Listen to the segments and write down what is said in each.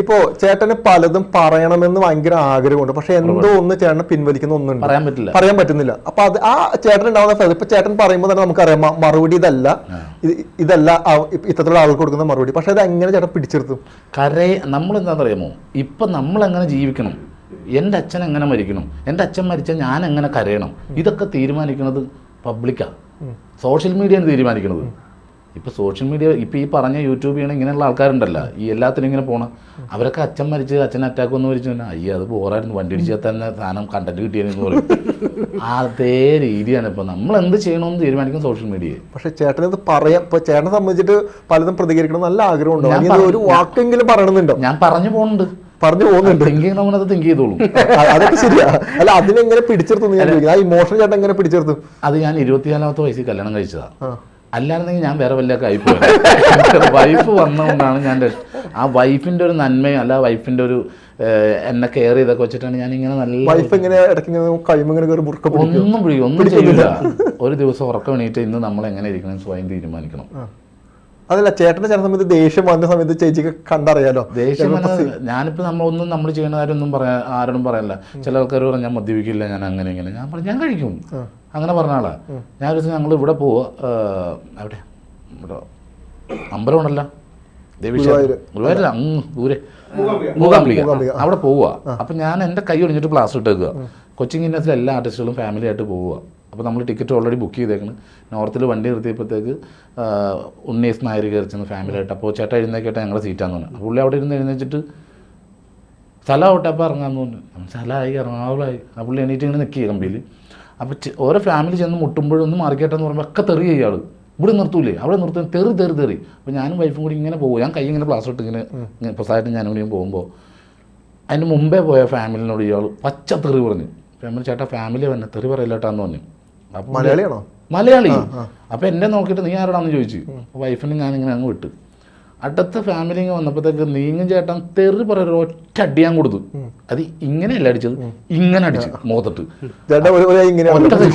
ഇപ്പോ ചേട്ടന് പലതും പറയണമെന്ന് ഭയങ്കര ആഗ്രഹമുണ്ട്. പക്ഷെ എന്തോ ഒന്ന് ചേട്ടനെ പിൻവലിക്കുന്ന ഒന്നുണ്ട്. പറയാൻ പറ്റില്ല. പറയാൻ പറ്റുന്നില്ല. അപ്പൊ അത് ആ ചേട്ടൻ ഉണ്ടാവുന്ന ഫലം ഇപ്പൊ ചേട്ടൻ പറയുമ്പോൾ തന്നെ നമുക്കറിയാം മറുപടി ഇതല്ല. ഇതല്ല ഇത്തരത്തിലുള്ള ആൾക്ക് കൊടുക്കുന്ന മറുപടി. പക്ഷെ അത് എങ്ങനെ ചേട്ടൻ പിടിച്ചെടുത്തു? കരയെ നമ്മൾ എന്താണെന്നറിയാമോ ഇപ്പൊ നമ്മൾ എങ്ങനെ ജീവിക്കണം? എന്റെ അച്ഛൻ എങ്ങനെ മരിക്കണം? എന്റെ അച്ഛൻ മരിച്ചാൽ ഞാൻ എങ്ങനെ കരയണം? ഇതൊക്കെ തീരുമാനിക്കുന്നത് പബ്ലിക്കാണ് സോഷ്യൽ മീഡിയയാണ് തീരുമാനിക്കുന്നത്. ഇപ്പോൾ സോഷ്യൽ മീഡിയ ഇപ്പോൾ ഈ പറഞ്ഞ യൂട്യൂബ് ചെയ്യണ ഇങ്ങനെയുള്ള ആൾക്കാരുണ്ടല്ലോ. ഈ എല്ലാത്തിനും ഇങ്ങനെ പോകണം അവരൊക്കെ അച്ഛൻ മരിച്ച് അച്ഛൻ അറ്റാക്ക് വന്ന് മരിച്ചു കഴിഞ്ഞാൽ അയ്യോ അത് പോരായിരുന്നു വണ്ടി ഇടിച്ചാൽ തന്നെ സാധനം കണ്ടന്റ് കിട്ടിയെന്ന് പറയും. അതേ രീതിയാണ് ഇപ്പോൾ നമ്മൾ എന്ത് ചെയ്യണമെന്ന് തീരുമാനിക്കും സോഷ്യൽ മീഡിയയെ പക്ഷേ ചേട്ടൻ ഇത് പറയാം. ഇപ്പോൾ ചേട്ടനെ സംബന്ധിച്ചിട്ട് പലതും പ്രതികരിക്കണം നല്ല ആഗ്രഹമുണ്ടോ. ഒരു വാക്കെങ്കിലും പറയണമെന്നുണ്ടോ? ഞാൻ പറഞ്ഞു പോകുന്നുണ്ട് പറഞ്ഞു പോകുന്നുണ്ട് തിങ്കിങ് നമ്മൾ അത് തിങ്ക് ചെയ്തോളൂ. അതൊക്കെ ശരിയാ. അല്ല അതിനെങ്ങനെ പിടിച്ചെടുത്തു ആ ഇമോഷൻ ചേട്ടൻ എങ്ങനെ പിടിച്ചെടുത്തു? അത് ഞാൻ ഇരുപത്തിനാലാമത്തെ വയസ്സിൽ കല്യാണം കഴിച്ചതാ. ആ. അല്ലായിരുന്നെങ്കിൽ ഞാൻ വേറെ വല്ല ആയിപ്പോയി വൈഫ് വന്നതുകൊണ്ടാണ് ഞാൻ ആ വൈഫിന്റെ ഒരു നന്മയും അല്ല വൈഫിന്റെ ഒരു എന്നെ കെയർ ചെയ്തൊക്കെ വെച്ചിട്ടാണ് ഞാൻ ഇങ്ങനെ നല്ല വൈഫ് ഇങ്ങനെ ഒന്നും പിടിക്കും. ഒന്നും ചെയ്യില്ല ഒരു ദിവസം ഉറക്കം എണീറ്റ് ഇന്ന് നമ്മൾ എങ്ങനെ ഇരിക്കണം സ്വയം തീരുമാനിക്കണം. അതല്ല ചേട്ടന് ചില സമയത്ത് ദേഷ്യം വന്ന സമയത്ത് ചേച്ചിക്ക് കണ്ടറിയാലോ? ദേഷ്യം ഞാനിപ്പോ നമ്മളൊന്നും നമ്മൾ ചെയ്യുന്ന കാര്യമൊന്നും പറയാ ആരോടും പറയല്ല. ചില ആൾക്കാർ പറഞ്ഞാൽ മദ്യപിക്കില്ല ഞാൻ അങ്ങനെ ഇങ്ങനെ. ഞാൻ പറഞ്ഞു ഞാൻ കഴിക്കും. അങ്ങനെ പറഞ്ഞ ആളാ. ഞാൻ ഒരു ദിവസം ഞങ്ങൾ ഇവിടെ പോവുക അവിടെ ഇവിടെ അമ്പലമുണ്ടല്ലോ ഗുരുവായൂര്. ഗുരുവായൂരല്ല അങ്ങ് ദൂരെ. മൂകാംബിക. അവിടെ പോവുക അപ്പം ഞാൻ എന്റെ കൈ ഒടിഞ്ഞിട്ട് പ്ലാസ്റ്റർ ഇട്ടേക്കുക കൊച്ചിൻ ഇന്നസിലെ എല്ലാ ആർട്ടിസ്റ്റുകളും ഫാമിലി ആയിട്ട് പോവുക അപ്പോൾ നമ്മൾ ടിക്കറ്റ് ഓൾറെഡി ബുക്ക് ചെയ്തേക്കണം. നോർത്തിൽ വണ്ടി നിർത്തിയപ്പോഴത്തേക്ക് ഉണ്ണീസ് നായർ കയറി ചെന്ന് ഫാമിലി ആയിട്ട്. അപ്പോൾ ചേട്ടാ എഴുന്നേക്കട്ടെ ഞങ്ങളുടെ സീറ്റാന്ന് പറഞ്ഞു. അപ്പോൾ പുള്ളി അവിടെ ഇരുന്ന് എഴുന്നേച്ചിട്ട് സ്ഥലം ഔട്ടപ്പം ഇറങ്ങാമെന്ന് ഇറങ്ങാന്ന് പറഞ്ഞു. സ്ഥലമായി എറണാകുളമായി ആ പുള്ളി എണീറ്റ് ഇങ്ങനെ നിൽക്കുക കമ്പിയിൽ അപ്പോൾ ഓരോ ഫാമിലി ചെന്ന് മുട്ടുമ്പോഴൊന്നും മാറിക്കട്ടെ എന്ന് പറയുമ്പോൾ ഒക്കെ തെറി ഇയാൾ ഇവിടെ നിർത്തൂലേ? അവിടെ നിർത്തും. തെറി തെറി തെറി. അപ്പോൾ ഞാനും വൈഫും കൂടി ഇങ്ങനെ പോകും ഞാൻ കൈ ഇങ്ങനെ പ്ലാസ്റ്റർ ഇട്ട് ഇങ്ങനെ പ്രസാദമായിട്ട് ഞാനും കൂടിയും പോകുമ്പോൾ അതിന് മുമ്പേ പോയ ഫാമിലിനോട് ഇയാൾ പച്ച തെറി പറഞ്ഞു. ഫാമിലി ചേട്ടാ ഫാമിലി തന്നെ തെറി പറയില്ലാട്ടാന്ന് പറഞ്ഞു. അപ്പോൾ മലയാളിയാണോ? മലയാളി. അപ്പോൾ എന്നെ നോക്കിയിട്ട് നീ ആരാടാന്ന് ചോദിച്ചു. വൈഫിന് ഞാനിങ്ങനെ അങ്ങ് വിട്ടു. അടുത്ത ഫാമിലി വന്നപ്പോഴത്തേക്ക് നീങ്ങും ചേട്ടൻ തെറി പറയുന്ന ഒറ്റ അടിയാൻ കൊടുത്തു. അത് ഇങ്ങനെയല്ല അടിച്ചത്? ഇങ്ങനെ അടിച്ചു മുഖത്തിട്ട്. ചേട്ടൻ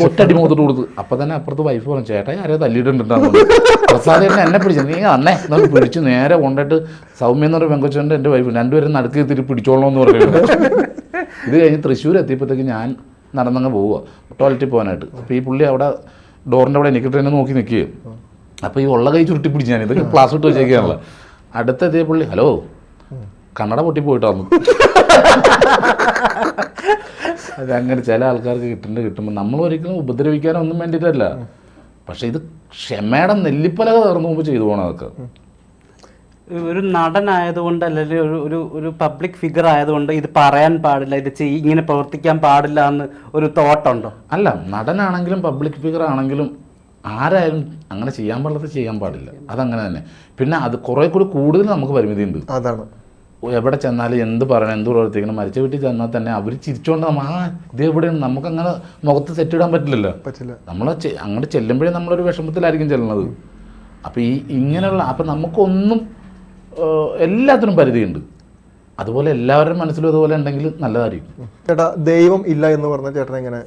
ഒറ്റ അടി- മുഖത്തിട്ട് കൊടുത്തു. അപ്പൊ തന്നെ അപ്പുറത്ത് വൈഫ് പറഞ്ഞു ചേട്ടാ ആരെയോ തല്ലിയിട്ടുണ്ടാകുന്നു പ്രസാദ് ചേട്ടൻ എന്നെ പിടിച്ചു. നീ അന്നേ എന്നൊക്കെ പിടിച്ചു നേരെ കൊണ്ടിട്ട് സൗമ്യ എന്ന് പറഞ്ഞ പെങ്കൊച്ചുണ്ട് എന്റെ വൈഫ് രണ്ടുപേരും നടുക്ക് തിരി പിടിച്ചോളണം എന്ന് പറയുന്നത് ഇത് കഴിഞ്ഞ് തൃശ്ശൂർ എത്തിയപ്പോഴത്തേക്ക് ഞാൻ നടന്നങ്ങ് പോവുക ടോയ്ലറ്റിൽ പോകാനായിട്ട്. അപ്പോൾ ഈ പുള്ളി അവിടെ ഡോറിന്റെ അവിടെ എനിക്ക് തന്നെ നോക്കി നിൽക്കുകയും അപ്പോൾ ഈ ഉള്ള കൈ ചുരുട്ടി പിടിച്ച് ഞാൻ ഇതൊക്കെ ക്ലാസ് ഇട്ട് വെച്ചേക്കാണല്ലോ. അടുത്തെത്തിയ പുള്ളി ഹലോ കണ്ണട പൊട്ടി പോയിട്ടാന്ന് അതങ്ങനെ ചില ആൾക്കാർക്ക് കിട്ടുന്നുണ്ട് കിട്ടുമ്പോൾ നമ്മൾ ഒരിക്കലും ഉപദ്രവിക്കാനോ ഒന്നും വേണ്ടിയിട്ടല്ല. പക്ഷേ ഇത് ക്ഷമയുടെ നെല്ലിപ്പലക തീർന്നു മുമ്പ് ചെയ്തു പോകണം അതൊക്കെ. ഒരു നടനായതുകൊണ്ട് അല്ലെങ്കിൽ ഒരു ഒരു ഒരു പബ്ലിക് ഫിഗർ ആയതുകൊണ്ട് ഇത് പറയാൻ പാടില്ല ഇത് ചെയ് ഇങ്ങനെ പ്രവർത്തിക്കാൻ പാടില്ല എന്ന് ഒരു തോട്ടുണ്ടോ അല്ല നടനാണെങ്കിലും പബ്ലിക് ഫിഗർ ആണെങ്കിലും ആരായാലും അങ്ങനെ ചെയ്യാൻ പാടില്ലാത്ത ചെയ്യാൻ പാടില്ല. അതങ്ങനെ തന്നെ. പിന്നെ അത് കുറേ കൂടി കൂടുതൽ നമുക്ക് പരിമിതിയുണ്ട്. അതാണ്. എവിടെ ചെന്നാലും എന്ത് പറയണം എന്ത് പ്രവർത്തിക്കണം മരിച്ച വീട്ടിൽ ചെന്നാൽ തന്നെ അവർ ചിരിച്ചുകൊണ്ട് നമ്മൾ ആ ഇത് എവിടെയാണ് നമുക്കങ്ങനെ മുഖത്ത് സെറ്റ് ഇടാൻ പറ്റില്ലല്ലോ. പറ്റില്ല. നമ്മൾ അങ്ങോട്ട് ചെല്ലുമ്പോഴേ നമ്മളൊരു വിഷമത്തിലായിരിക്കും ചെല്ലുന്നത്. അപ്പോൾ ഈ ഇങ്ങനെയുള്ള അപ്പം നമുക്കൊന്നും എല്ലാത്തിനും പരിധിയുണ്ട്. അതുപോലെ എല്ലാവരുടെ മനസ്സിലും അതുപോലെ ഉണ്ടെങ്കിൽ നല്ലതായിരിക്കും. ചേട്ടാ ദൈവം ഇല്ല എന്ന് പറഞ്ഞ ചേട്ടൻ എങ്ങനെ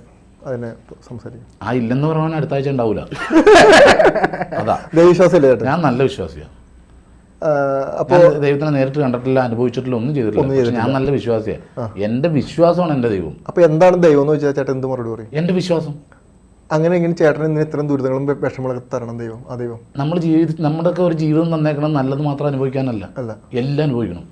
അതിനെ സംസാരിക്കും. ആ ഇല്ലെന്ന് പറഞ്ഞാൽ അടുത്ത ആഴ്ച ഉണ്ടാവില്ല അതാ. ദൈവവിശ്വാസമില്ല ഞാൻ നല്ല വിശ്വാസിയാണ് അപ്പോൾ ദൈവത്തിനെ നേരിട്ട് കണ്ടിട്ടില്ല അനുഭവിച്ചിട്ടില്ല ഒന്നും ചെയ്തിട്ടില്ല. ഞാൻ നല്ല വിശ്വാസിയാണ് എന്റെ വിശ്വാസമാണ് എന്റെ ദൈവം. അപ്പൊ എന്താണ് ദൈവം എന്ന് വെച്ചാൽ ചേട്ടൻ എന്ത് മറുപടി പറയും? എന്റെ വിശ്വാസം. അങ്ങനെ എങ്ങനെ ചേട്ടൻ ഇന്ന് ഇത്രയും ദുരിതങ്ങളും വിഷമങ്ങളൊക്കെ തരണം ദൈവം ആ ദൈവം? നമ്മൾ ജീവിത നമ്മുടെയൊക്കെ ഒരു ജീവിതം തന്നേക്കണം നല്ലത് മാത്രം അനുഭവിക്കാനല്ല. അല്ല. എല്ലാം അനുഭവിക്കണം.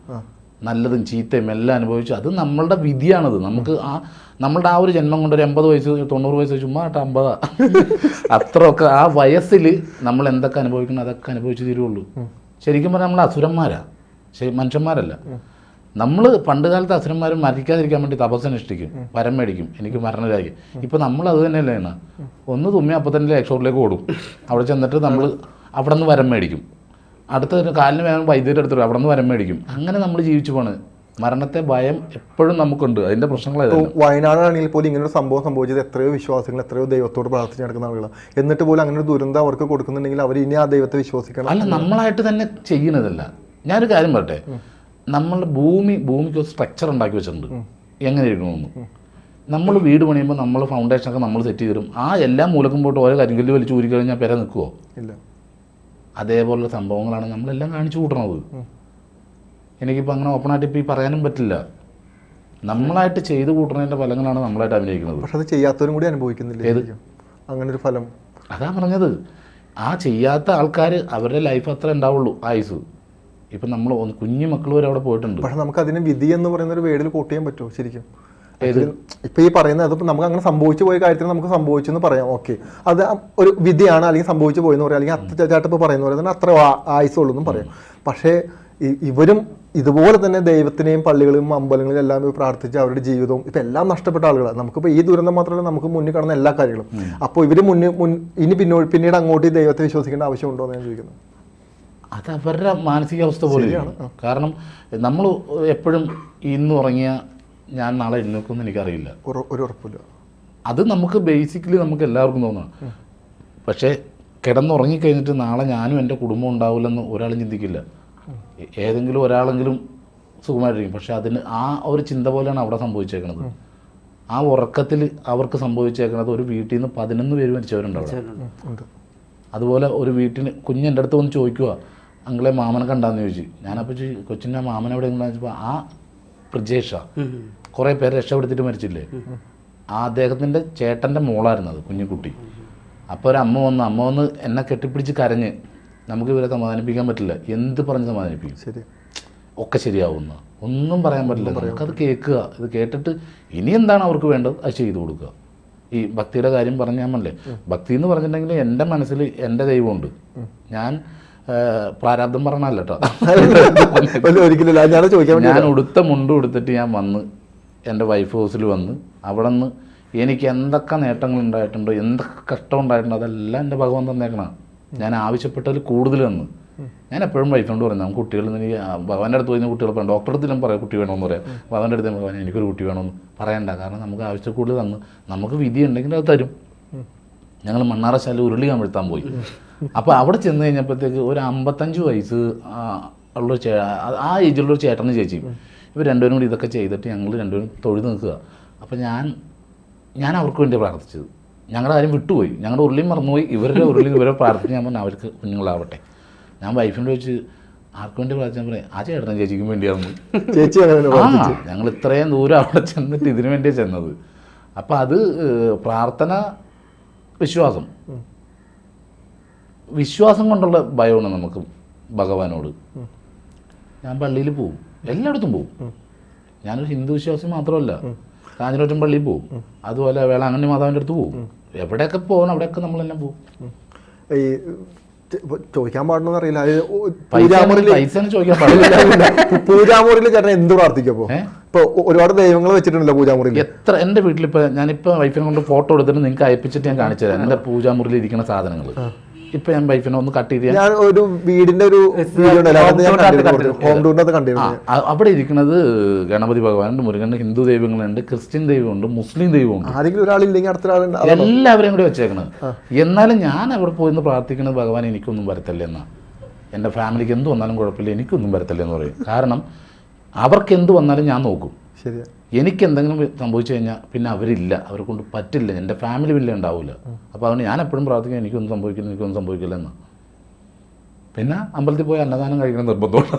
നല്ലതും ചീത്തയും എല്ലാം അനുഭവിച്ചു. അത് നമ്മളുടെ വിധിയാണത്. നമുക്ക് ആ നമ്മളുടെ ആ ഒരു ജന്മം കൊണ്ടൊരു ഒരു എൺപത് വയസ്സ് തൊണ്ണൂറ് വയസ്സ് ചുമ്മാ കേട്ടോ അമ്പതാ. അത്രയൊക്കെ ആ വയസ്സിൽ നമ്മൾ എന്തൊക്കെ അനുഭവിക്കണം അതൊക്കെ അനുഭവിച്ചു തീരുള്ളൂ. ശരിക്കും പറഞ്ഞാൽ നമ്മൾ അസുരന്മാരാ. ശരി മനുഷ്യന്മാരല്ല. നമ്മൾ പണ്ട് കാലത്ത് അസുരന്മാർ മരിക്കാതിരിക്കാൻ വേണ്ടി തപസ്സനുഷ്ഠിക്കും വരം മേടിക്കും എനിക്ക് മരണരായി ഇപ്പം നമ്മൾ അത് തന്നെയല്ലേ? ഒന്ന് തുമ്മി അപ്പം തന്നെ ലക്ഷോറിലേക്ക് ഓടും. അവിടെ ചെന്നിട്ട് നമ്മൾ അവിടെ നിന്ന് വരം മേടിക്കും. അടുത്ത കാലിന് വേണം വൈദ്യുതി എടുത്തിട്ട് അവിടെ നിന്ന് വരം മേടിക്കും. അങ്ങനെ നമ്മൾ ജീവിച്ചു പോണ്. മരണത്തെ ഭയം എപ്പോഴും നമുക്കുണ്ട്. അതിന്റെ പ്രശ്നങ്ങൾ വയനാടാണെങ്കിൽ പോലും ഇങ്ങനെ ഒരു സംഭവം സംഭവിച്ചത് എത്രയോ വിശ്വാസികൾ എത്രയോ ദൈവത്തോട് പ്രാർത്ഥിച്ച് നടക്കുന്ന ആളുകളാണ് എന്നിട്ട് പോലും അങ്ങനെ ഒരു ദുരന്തം അവർക്ക് കൊടുക്കുന്നുണ്ടെങ്കിൽ അവർ ഇനി ആ ദൈവത്തെ വിശ്വസിക്കണം. അല്ല നമ്മളായിട്ട് തന്നെ ചെയ്യുന്നതല്ല. ഞാനൊരു കാര്യം പറയട്ടെ. നമ്മളുടെ ഭൂമി ഭൂമിക്ക് ഒരു സ്ട്രക്ചർ ഉണ്ടാക്കി വെച്ചിട്ടുണ്ട്. എങ്ങനെ ഇരിക്കണമെന്ന് നമ്മൾ വീട് പണിയുമ്പോൾ നമ്മൾ ഫൗണ്ടേഷനൊക്കെ നമ്മൾ സെറ്റ് ചെയ്ത് തരും. ആ എല്ലാ മൂലക്കും പോയിട്ട് ഓരോ കരിങ്കല്ല് വലിച്ചു ഊരി കഴിഞ്ഞാൽ പെര നിൽക്കുമോ ഇല്ല. അതേപോലുള്ള സംഭവങ്ങളാണ് നമ്മളെല്ലാം കാണിച്ചു കൂട്ടണത്. എനിക്കിപ്പോൾ അങ്ങനെ ഓപ്പണായിട്ട് ഇപ്പോൾ ഈ പറയാനും പറ്റില്ല. നമ്മളായിട്ട് ചെയ്തു കൂട്ടുന്നതിന്റെ ഫലങ്ങളാണ് നമ്മളായിട്ട് അഭിനയിക്കുന്നത്. പക്ഷെ അത് ചെയ്യാത്തവരും കൂടി അനുഭവിക്കുന്നില്ല ഏത്? അങ്ങനെ ഒരു ഫലം. അതാ പറഞ്ഞത്. ആ ചെയ്യാത്ത ആൾക്കാർ അവരുടെ ലൈഫ് അത്ര ഉണ്ടാവുള്ളൂ ആയുസ് ഇപ്പം നമ്മൾ കുഞ്ഞു മക്കൾ വരെ അവിടെ പോയിട്ടുണ്ട്. പക്ഷെ നമുക്ക് അതിന് വിധി എന്ന് പറയുന്ന ഒരു വേടിൽ കോട്ട് ചെയ്യാൻ പറ്റുമോ ശരിക്കും? ഇപ്പൊ ഈ പറയുന്നത് അതിപ്പോ നമുക്ക് അങ്ങനെ സംഭവിച്ചു പോയ കാര്യത്തിൽ നമുക്ക് സംഭവിച്ചു എന്ന് പറയാം. ഓക്കെ. അത് ഒരു വിധിയാണ് അല്ലെങ്കിൽ സംഭവിച്ചു പോയെന്ന് പറയാം. അല്ലെങ്കിൽ അത്ര ചേട്ടപ്പ് പറയുന്ന പോലെ തന്നെ അത്ര ആയുസുള്ളൂ എന്നും പറയാം. പക്ഷേ ഇവരും ഇതുപോലെ തന്നെ ദൈവത്തിനെയും പള്ളികളും അമ്പലങ്ങളിലും എല്ലാം പ്രാർത്ഥിച്ച് അവരുടെ ജീവിതവും ഇപ്പൊ എല്ലാം നഷ്ടപ്പെട്ട ആളുകളാണ് നമുക്കിപ്പോൾ ഈ ദുരന്തം മാത്രമല്ല നമുക്ക് മുന്നിൽ കടന്ന എല്ലാ കാര്യങ്ങളും. അപ്പോൾ ഇവർ മുന്നിൽ മുൻ ഇനി പിന്നോ പിന്നീട് അങ്ങോട്ട് ഈ ദൈവത്തെ വിശ്വസിക്കേണ്ട ആവശ്യമുണ്ടോ എന്ന് ഞാൻ ചോദിക്കുന്നത് അത് അവരുടെ മാനസികാവസ്ഥ പോലെയാണ്. കാരണം നമ്മൾ എപ്പോഴും ഇന്ന് ഉറങ്ങിയ ഞാൻ നാളെ എഴുന്നേക്കുമെന്ന് എനിക്കറിയില്ല. ഒരു ഒരു ഉറപ്പില്ല അത് നമുക്ക് ബേസിക്കലി നമുക്ക് എല്ലാവർക്കും തോന്നണം പക്ഷേ കിടന്നുറങ്ങിക്കഴിഞ്ഞിട്ട് നാളെ ഞാനും എന്റെ കുടുംബം ഉണ്ടാവില്ലെന്ന് ഒരാളും ചിന്തിക്കില്ല. ഏതെങ്കിലും ഒരാളെങ്കിലും സുഖമായിട്ടിരിക്കും. പക്ഷെ അതിന് ആ ഒരു ചിന്ത പോലെയാണ് അവിടെ സംഭവിച്ചേക്കണത്. ആ ഉറക്കത്തിൽ അവർക്ക് സംഭവിച്ചേക്കണത് ഒരു വീട്ടിൽ നിന്ന് പതിനൊന്ന് പേര് മരിച്ചവരുണ്ടാവും അതുപോലെ ഒരു വീട്ടിന് കുഞ്ഞ് എന്റെ അടുത്ത് വന്ന് ചോദിക്കുക അങ്ങളെ മാമനെ കണ്ടാന്ന് ചോദിച്ചു. ഞാനപ്പോൾ കൊച്ചിന്റെ മാമനെ എവിടെ ചോദിച്ചപ്പോൾ ആ പ്രജേഷ. കുറേ പേര് രക്ഷപ്പെടുത്തിട്ട് മരിച്ചില്ലേ? ആ അദ്ദേഹത്തിന്റെ ചേട്ടന്റെ മോളായിരുന്നു അത് കുഞ്ഞുകുട്ടി അപ്പോൾ ഒരു അമ്മ വന്ന്. അമ്മ വന്ന് എന്നെ കെട്ടിപ്പിടിച്ച് കരഞ്ഞ് നമുക്ക് ഇവരെ സമാധാനിപ്പിക്കാൻ പറ്റില്ല. എന്ത് പറഞ്ഞ് സമാധാനിപ്പിക്കും? ശരി ഒക്കെ ശരിയാവുന്ന. ഒന്നും പറയാൻ പറ്റില്ല. നമുക്കത് കേൾക്കുക. ഇത് കേട്ടിട്ട് ഇനി എന്താണ് അവർക്ക് വേണ്ടത്? അത് ചെയ്തു കൊടുക്കുക. ഈ ഭക്തിയുടെ കാര്യം പറഞ്ഞാൽ മതി ഭക്തി എന്ന് പറഞ്ഞിട്ടുണ്ടെങ്കിൽ എന്റെ മനസ്സിൽ എന്റെ ദൈവമുണ്ട്. ഞാൻ പ്രാരാബ്ദം പറഞ്ഞല്ല കേട്ടോ. ഞാൻ ഉടുത്ത മുണ്ട് ഉടുത്തിട്ട് ഞാൻ വന്ന് എന്റെ വൈഫ് ഹൗസിൽ വന്ന് അവിടെ നിന്ന് എനിക്ക് എന്തൊക്കെ നേട്ടങ്ങൾ ഉണ്ടായിട്ടുണ്ടോ എന്തൊക്കെ കഷ്ടം ഉണ്ടായിട്ടുണ്ടോ അതെല്ലാം എന്റെ ഭഗവാൻ തന്നേക്കണം. ഞാൻ ആവശ്യപ്പെട്ടതിൽ കൂടുതൽ തന്നു ഞാൻ എപ്പോഴും വൈഫിനോട് പറഞ്ഞു നമുക്ക് കുട്ടികൾ എനിക്ക് ഭഗവാന്റെ അടുത്ത് പോയി കുട്ടികൾ പറയാം ഡോക്ടറെ അടുത്തിലും പറയാം കുട്ടി വേണമെന്ന് പറയാം. ഭഗവാന്റെ അടുത്ത് ഭഗവാൻ എനിക്കൊരു കുട്ടി വേണമെന്ന് പറയണ്ട. കാരണം നമുക്ക് ആവശ്യത്തിൽ കൂടുതൽ തന്നു നമുക്ക് വിധി ഉണ്ടെങ്കിൽ അത് തരും. ഞങ്ങൾ മണ്ണാറശാല ഉരുളി കമിഴ്ത്താൻ പോയി. അപ്പോൾ അവിടെ ചെന്ന് കഴിഞ്ഞപ്പോഴത്തേക്ക് ഒരു അമ്പത്തഞ്ച് വയസ്സ് ഉള്ളൊരു ചേ ആ ഏജിലുള്ളൊരു ചേട്ടനും ചേച്ചിയും. ഇവർ രണ്ടുപേരും കൂടി ഇതൊക്കെ ചെയ്തിട്ട് ഞങ്ങൾ രണ്ടുപേരും തൊഴുത് നിൽക്കുക. അപ്പോൾ ഞാൻ ഞാൻ അവർക്ക് വേണ്ടി പ്രാർത്ഥിച്ചത്. ഞങ്ങളുടെ കാര്യം വിട്ടുപോയി. ഞങ്ങളുടെ ഉരുളിയും മറന്നുപോയി. ഇവരുടെ ഉരുളി ഇവരെ പ്രാർത്ഥിച്ച് ഞാൻ പറഞ്ഞു അവർക്ക് കുഞ്ഞുങ്ങളാവട്ടെ. ഞാൻ വൈഫിനോട് വെച്ച് ആർക്ക് വേണ്ടി പ്രാർത്ഥിച്ചാൽ പറയാം ആ ചേട്ടനും ചേച്ചിക്കും വേണ്ടിയായിരുന്നു ചേച്ചി ഞങ്ങൾ ഇത്രയും ദൂരം അവിടെ ചെന്നിട്ട് ഇതിനു വേണ്ടിയാണ് ചെന്നത്. അപ്പം അത് പ്രാർത്ഥന വിശ്വാസം. വിശ്വാസം കൊണ്ടുള്ള ഭയമാണ് നമുക്ക് ഭഗവാനോട്. ഞാൻ പള്ളിയിൽ പോവും. എല്ലായിടത്തും പോകും ഞാനൊരു ഹിന്ദു വിശ്വാസി മാത്രമല്ല. കാഞ്ഞിരോറ്റം പള്ളിയിൽ പോകും അതുപോലെ വേളാങ്കണ്ണി മാതാവിന്റെ അടുത്ത് പോകും എവിടെയൊക്കെ പോകണം അവിടെയൊക്കെ നമ്മളെല്ലാം പോകും ഈ ചോദിക്കാൻ പാടണമെന്ന് അറിയില്ല. പൂജാമുറിയിൽ ചേട്ടൻ എന്ത് പ്രാർത്ഥിക്കപ്പോ ഇപ്പൊ ഒരുപാട് ദൈവങ്ങൾ വെച്ചിട്ടുണ്ടല്ലോ പൂജാമുറിയിൽ എത്ര എന്റെ വീട്ടിൽ ഇപ്പൊ ഞാനിപ്പോ വൈഫിനെ കൊണ്ട് ഫോട്ടോ എടുത്തിട്ട് നിങ്ങൾക്ക് അയപ്പിച്ചിട്ട് ഞാൻ കാണിച്ചു തരാം എന്റെ പൂജാമുറിയിൽ ഇരിക്കുന്ന സാധനങ്ങൾ ഇപ്പം ഞാൻ വൈഫിനെ ഒന്ന് കട്ട് ചെയ്ത് ഞാൻ ഒരു വീടിന്റെ ഒരു. ഹോം ടൂറിനകത്ത് കണ്ടിരുന്നു അവിടെ ഇരിക്കുന്നത് ഗണപതി ഭഗവാനുണ്ട് മുരുകൻ ഹിന്ദു ദൈവങ്ങളുണ്ട് ക്രിസ്ത്യൻ ദൈവമുണ്ട് മുസ്ലിം ദൈവമുണ്ട്. ആരെങ്കിലും ഒരാളില്ലെങ്കിൽ അടുത്ത ഒരാളുണ്ട്. എല്ലാവരെയും കൂടി വെച്ചേക്കണത് എന്നാലും ഞാൻ അവിടെ പോയിന്ന് പ്രാർത്ഥിക്കുന്നത് ഭഗവാൻ എനിക്കൊന്നും വരത്തല്ല എന്നാ. എന്റെ ഫാമിലിക്ക് എന്ത് വന്നാലും കുഴപ്പമില്ല എനിക്കൊന്നും വരത്തില്ല എന്ന് പറയും. കാരണം അവർക്ക് എന്ത് വന്നാലും ഞാൻ നോക്കും. ശരിയാ. എനിക്ക് എന്തെങ്കിലും സംഭവിച്ചു കഴിഞ്ഞാൽ പിന്നെ അവരില്ല. അവരെ കൊണ്ട് പറ്റില്ല. എന്റെ ഫാമിലി വലിയ ഉണ്ടാവില്ല അപ്പോൾ അതുകൊണ്ട് ഞാൻ എപ്പോഴും പ്രാർത്ഥിക്കും എനിക്കൊന്നും സംഭവിക്കില്ല എനിക്കൊന്നും സംഭവിക്കില്ല എന്ന്. പിന്നെ അമ്പലത്തിൽ പോയി അന്നദാനം കഴിക്കണം നിർബന്ധമുണ്ട്.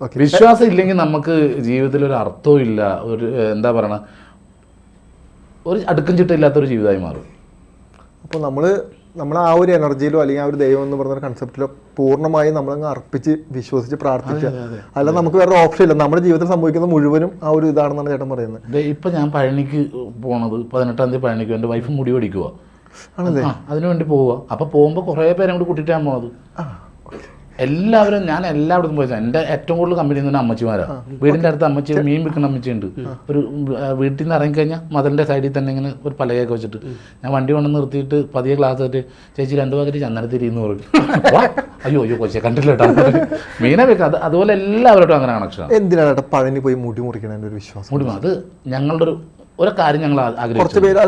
വിശ്വാസം ഇല്ലെങ്കിൽ നമുക്ക് ജീവിതത്തിൽ ഒരു അർത്ഥവും ഇല്ല. ഒരു എന്താ പറയണ? ഒരു അടുക്കും ചിട്ടയില്ലാത്തൊരു ജീവിതമായി മാറും. അപ്പോൾ നമ്മൾ നമ്മൾ ആ ഒരു എനർജിയിലോ അല്ലെങ്കിൽ ആ ഒരു ദൈവം എന്ന് പറഞ്ഞ കൺസെപ്റ്റിലോ പൂർണമായും നമ്മളങ്ങ് അർപ്പിച്ച് വിശ്വസിച്ച് പ്രാർത്ഥിക്കുക. അല്ല നമുക്ക് വേറെ ഓപ്ഷൻ ഇല്ല. നമ്മുടെ ജീവിതത്തിൽ സംഭവിക്കുന്ന മുഴുവനും ആ ഒരു ഇതാണെന്നാണ് ചേട്ടൻ പറയുന്നത്. ഇപ്പം ഞാൻ പഴനിക്ക് പോണത് പതിനെട്ടാം തീയതി പഴനിക്ക് എന്റെ വൈഫ് മുടി പഠിക്കുക ആണല്ലേ? അതിനു വേണ്ടി പോവുക അപ്പോൾ പോകുമ്പോൾ കുറേ പേരെ കൂടി കൂട്ടിയിട്ടാണ് പോണത്. എല്ലാവരും ഞാൻ എല്ലായിടത്തും പോയി എന്റെ ഏറ്റവും കൂടുതൽ കമ്പനി തന്നെ അമ്മച്ചിമാരാണ് വീടിന്റെ അടുത്ത് അമ്മച്ചി മീൻ വിൽക്കുന്ന അമ്മച്ചിയുണ്ട് ഒരു വീട്ടിൽ നിന്ന് ഇറങ്ങിക്കഴിഞ്ഞാൽ മതിലിന്റെ സൈഡിൽ തന്നെ ഇങ്ങനെ ഒരു പലകയൊക്കെ വെച്ചിട്ട് ഞാൻ വണ്ടി കൊണ്ട് നിർത്തിയിട്ട് പതിയെ ക്ലാസ് ആയിട്ട് ചേച്ചി രണ്ട് പാക്കറ്റ് ചന്ദനത്തിരിയെന്ന് പറയും അയ്യോ അയ്യോ കൊച്ചേ കണ്ടില്ല കേട്ടോ മീനെ വെക്കാം. അത് അതുപോലെ എല്ലാവരോടും അങ്ങനെ കണക്ഷൻ എന്തിനാണ് പഴനി പോയി മുടി മുറിക്കണ ഒരു വിശ്വാസം? മുടി അത് ഞങ്ങളുടെ ഒരു ഒരു കാര്യം ഞങ്ങൾ ആഗ്രഹിച്ചു. കുറച്ച് പേര്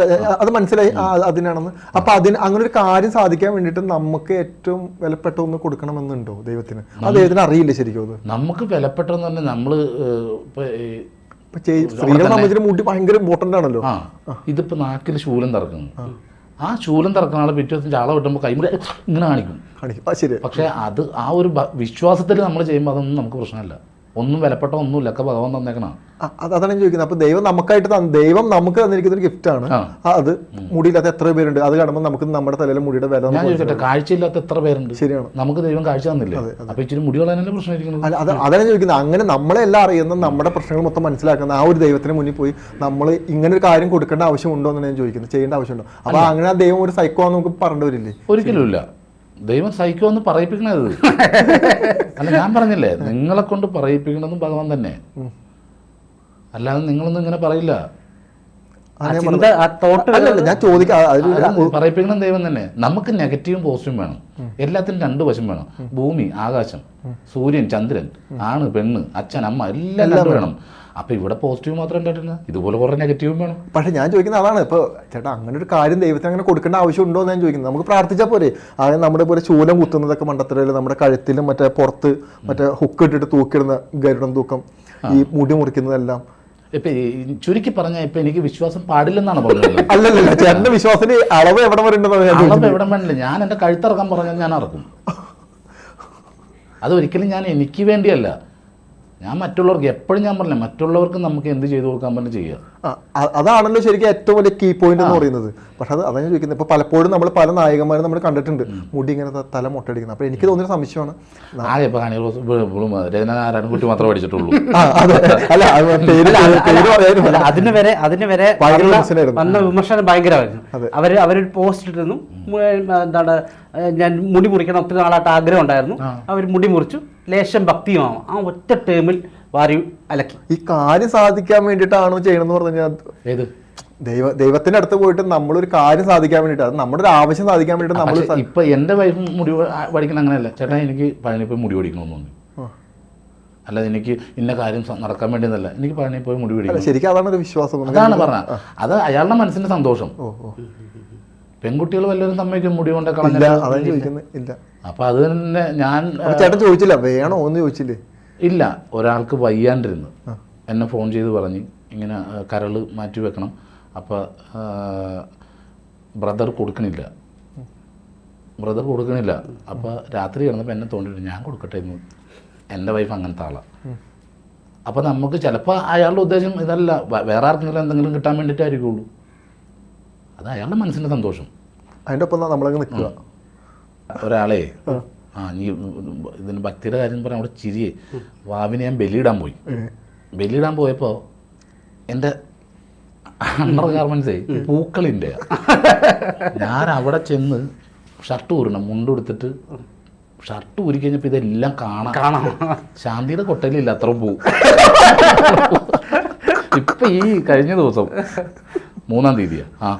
അത് മനസ്സിലായി. അതിനാണെന്ന്. അപ്പൊ അതിന് അങ്ങനെ ഒരു കാര്യം സാധിക്കാൻ വേണ്ടിയിട്ട് നമുക്ക് ഏറ്റവും വിലപ്പെട്ട ഒന്ന് കൊടുക്കണമെന്നുണ്ടോ ദൈവത്തിന്? അത് ദൈവത്തിന് അറിയില്ല ശരിക്കും അത്? നമുക്ക് വിലപ്പെട്ടെന്ന് പറഞ്ഞാൽ നമ്മൾ സ്ത്രീകളെ സംബന്ധിച്ച് മുടി ഭയങ്കര ഇമ്പോർട്ടന്റ് ആണല്ലോ. ആ ഇതിപ്പോൾ നാക്കിൽ ശൂലം തറക്കുന്നു. ആ. ശൂലം തറക്കുന്ന ആളെ പിറ്റേ ദിവസം ചാള വെട്ടുമ്പോൾ കൈമുടി ഇങ്ങനെ കാണിക്കും. പക്ഷേ അത് ആ ഒരു വിശ്വാസത്തിൽ നമ്മൾ ചെയ്യുമ്പോൾ അതൊന്നും നമുക്ക് പ്രശ്നമല്ല. ഒന്നും വിലപ്പെട്ട ഒന്നുമില്ല. ഒക്കെ ഭഗവാൻ തന്നേക്കണം. അത് അതാണ് ഞാൻ ചോദിക്കുന്നത്. അപ്പൊ ദൈവം നമുക്കായിട്ട് ദൈവം നമുക്ക് തന്നിരിക്കുന്ന ഒരു ഗിഫ്റ്റ് ആണ്. ആ. ആ, അത് മുടിയില്ലാത്ത എത്ര പേരുണ്ട്? അത് കാണുമ്പോൾ നമുക്ക് നമ്മുടെ തലയിലെ മുടിയുടെ വില ഞാൻ ചോദിക്കട്ടെ കാഴ്ചയില്ലാത്ത എത്ര പേരുണ്ട്? ശരിയാണ്. നമുക്ക് ദൈവം കാഴ്ച തന്നില്ല? അപ്പൊ ഇച്ചിരി മുടി കളയാനല്ലേ പ്രശ്നം അതാണ് ചോദിക്കുന്നത്. അങ്ങനെ നമ്മളെ എല്ലാം അറിയുന്ന നമ്മുടെ പ്രശ്നങ്ങൾ മൊത്തം മനസ്സിലാക്കുന്ന ആ ഒരു ദൈവത്തിന് മുന്നിൽ പോയി നമ്മൾ ഇങ്ങനെ ഒരു കാര്യം കൊടുക്കേണ്ട ആവശ്യമുണ്ടോ എന്നാണ് ഞാൻ ചോദിക്കുന്നത്. ചെയ്യേണ്ട ആവശ്യമുണ്ടോ അപ്പൊ അങ്ങനെ ആ ദൈവം ഒരു സൈക്കോ നമുക്ക് പറഞ്ഞു വരില്ലേ ഒരിക്കലും ഇല്ല. ദൈവം സഹിക്കുമെന്ന് പറയിപ്പിക്കണത്. അല്ല ഞാൻ പറഞ്ഞില്ലേ നിങ്ങളെ കൊണ്ട് പറയിപ്പിക്കണതും ഭഗവാൻ തന്നെ. അല്ലാതെ നിങ്ങളൊന്നും ഇങ്ങനെ പറയില്ല. ആ ചിന്ത അല്ലല്ല ഞാൻ ചോദിക്കാം പറയിപ്പിക്കണം ദൈവം തന്നെ. നമുക്ക് നെഗറ്റീവും പോസിറ്റീവും വേണം. എല്ലാത്തിനും രണ്ട് വശം വേണം. ഭൂമി ആകാശം സൂര്യൻ ചന്ദ്രൻ ആണ് പെണ്ണ് അച്ഛൻ അമ്മ എല്ലാം രണ്ട് വേണം. അപ്പൊ ഇവിടെ പോസിറ്റീവ് മാത്രം ഉണ്ടായിട്ടില്ല ഇതുപോലെ കുറെ നെഗറ്റീവും വേണം. പക്ഷെ ഞാൻ ചോദിക്കുന്നത് അതാണ് ഇപ്പൊ ചേട്ടാ അങ്ങനെ ഒരു കാര്യം ദൈവത്തിന് അങ്ങനെ കൊടുക്കേണ്ട ആവശ്യം ഉണ്ടോ എന്ന് ഞാൻ ചോദിക്കുന്നത് നമുക്ക് പ്രാർത്ഥിച്ചാൽ പോരെ. അതായത് നമ്മുടെ പോലെ ശൂലം കുത്തുന്നതൊക്കെ മണ്ടത്തരയിൽ നമ്മുടെ കഴുത്തിലും മറ്റേ പുറത്ത് മറ്റേ ഹുക്ക് ഇട്ടിട്ട് തൂക്കിടുന്ന ഗരുഡൻ തൂക്കം ഈ മുടി മുറിക്കുന്നതെല്ലാം. ഇപ്പൊ ചുരുക്കി പറഞ്ഞ ഇപ്പൊ എനിക്ക് വിശ്വാസം പാടില്ലെന്നാണ് പറഞ്ഞത്. അല്ലല്ല ചേട്ടന്റെ വിശ്വാസത്തിന് അളവ് എവിടെ വരെ അളവ് എവിടെ വേണ്ടില്ല ഞാൻ എന്റെ കഴുത്തിറക്കാൻ പറഞ്ഞാൽ ഞാൻ ഇറക്കും. അതൊരിക്കലും ഞാൻ എനിക്ക് വേണ്ടിയല്ല. ഞാൻ മറ്റുള്ളവർക്ക് എപ്പോഴും ഞാൻ പറഞ്ഞില്ല മറ്റുള്ളവർക്ക് നമുക്ക് എന്ത് ചെയ്തു കൊടുക്കാൻ പറ്റും ചെയ്യുക അതാണല്ലോ ശരിക്കും ഏറ്റവും വലിയ കീ പോയിന്റ് എന്ന് പറയുന്നത്. പക്ഷെ അത് അതാണ് ചോദിക്കുന്നത്. ഇപ്പൊ പലപ്പോഴും നമ്മൾ പല നായകന്മാരും നമ്മൾ കണ്ടിട്ടുണ്ട്. മുടി ഇങ്ങനെ തല മുട്ടടിക്കുന്നത് അപ്പൊ എനിക്ക് തോന്നിയൊരു സംശയമാണ്. ആകെ മാത്രമേ പഠിച്ചിട്ടുള്ളൂ. അല്ല അതിന് വരെ അതിന് വരെ വന്ന- വിമർശനം ഭയങ്കരമായിരുന്നു. അവർ അവരൊരു പോസ്റ്റ് ഇട്ടിരുന്നു. എന്താണ് ഞാൻ മുടി മുറിക്കണം ഒത്തിരി നാളായിട്ട് ആഗ്രഹം ഉണ്ടായിരുന്നു. അവർ മുടി മുറിച്ചു. ലേശം ഭക്തിയുമാവും ആ ഒറ്റ ടേമിൽ വാരി അലക്കി. ഈ കാര്യം സാധിക്കാൻ വേണ്ടിയിട്ടാണോ ചെയ്യണമെന്ന് പറഞ്ഞു കഴിഞ്ഞാൽ ഏത്? ദൈവ ദൈവത്തിന്റെ അടുത്ത് പോയിട്ട് നമ്മളൊരു കാര്യം സാധിക്കാൻ വേണ്ടിയിട്ട് അത് നമ്മുടെ ഒരു ആവശ്യം സാധിക്കാൻ വേണ്ടിയിട്ട് നമ്മൾ ഇപ്പൊ എന്റെ വൈഫ് മുടി പഠിക്കണം അങ്ങനെയല്ല. ചേട്ടാ എനിക്ക് പഴനി പോയി മുടി പഠിക്കണമെന്ന് തോന്നി അല്ലാതെ എനിക്ക് ഇന്ന കാര്യം നടക്കാൻ വേണ്ടിയെന്നല്ല. എനിക്ക് പഴനി പോയി മുടി പിടിക്കണം. ശരിക്കും അതാണ് ഒരു വിശ്വാസം. അതാണ് പറഞ്ഞത്. അത് അയാളുടെ മനസ്സിന്റെ സന്തോഷം. പെൺകുട്ടികൾ വല്ലവരും സമ്മതിക്കും മുടി കൊണ്ട് ഇല്ല കളഞ്ഞ അതാണ് ചോദിക്കുന്നത് ഇല്ല. അപ്പൊ അത് തന്നെ ഞാൻ ചേട്ടൻ ചോദിച്ചില്ല വേണോ എന്ന് ചോദിച്ചില്ലേ? ഇല്ല ഒരാൾക്ക് വയ്യാണ്ടിരുന്ന്. എന്നെ ഫോൺ ചെയ്ത് പറഞ്ഞ് ഇങ്ങനെ കരൾ മാറ്റി വെക്കണം. അപ്പോൾ ബ്രദർ കൊടുക്കണില്ല. ബ്രദർ കൊടുക്കണില്ല. അപ്പോൾ രാത്രി കിടന്നപ്പോൾ എന്നെ തോന്നിയിട്ട് ഞാൻ കൊടുക്കട്ടെ എന്ന് എന്റെ വൈഫ് അങ്ങനത്തെ ആളാണ് അപ്പോൾ നമുക്ക് ചിലപ്പോൾ അയാളുടെ ഉദ്ദേശം ഇതല്ല. വേറെ ആർക്കെങ്കിലും എന്തെങ്കിലും കിട്ടാൻ വേണ്ടിയിട്ടായിരിക്കുള്ളൂ. അത് അയാളുടെ മനസ്സിന്റെ സന്തോഷം. അതിന്റെ ഒപ്പം നമ്മളങ്ങ് നിൽക്കുക. ഒരാളെ ആ നീ ഇതിന് ഭക്തിയുടെ കാര്യം പറയാം അവിടെ ചിരി. വാവിനെ ഞാൻ ബലിയിടാൻ പോയി. ബലിയിടാൻ പോയപ്പോൾ എന്റെ അണ്ടർ ഗാർമെൻസേ പൂക്കളിന്റെ ഞാൻ അവിടെ ചെന്ന് ഷർട്ട് ഊരണം മുണ്ടെടുത്തിട്ട് ഷർട്ട് ഊരി കഴിഞ്ഞപ്പോൾ ഇതെല്ലാം കാണാം. കാണാം. ശാന്തിയുടെ കൊട്ടയിലില്ല അത്ര പൂ. ഇപ്പം ഈ കഴിഞ്ഞ ദിവസം മൂന്നാം തീയതിയാണ് ആ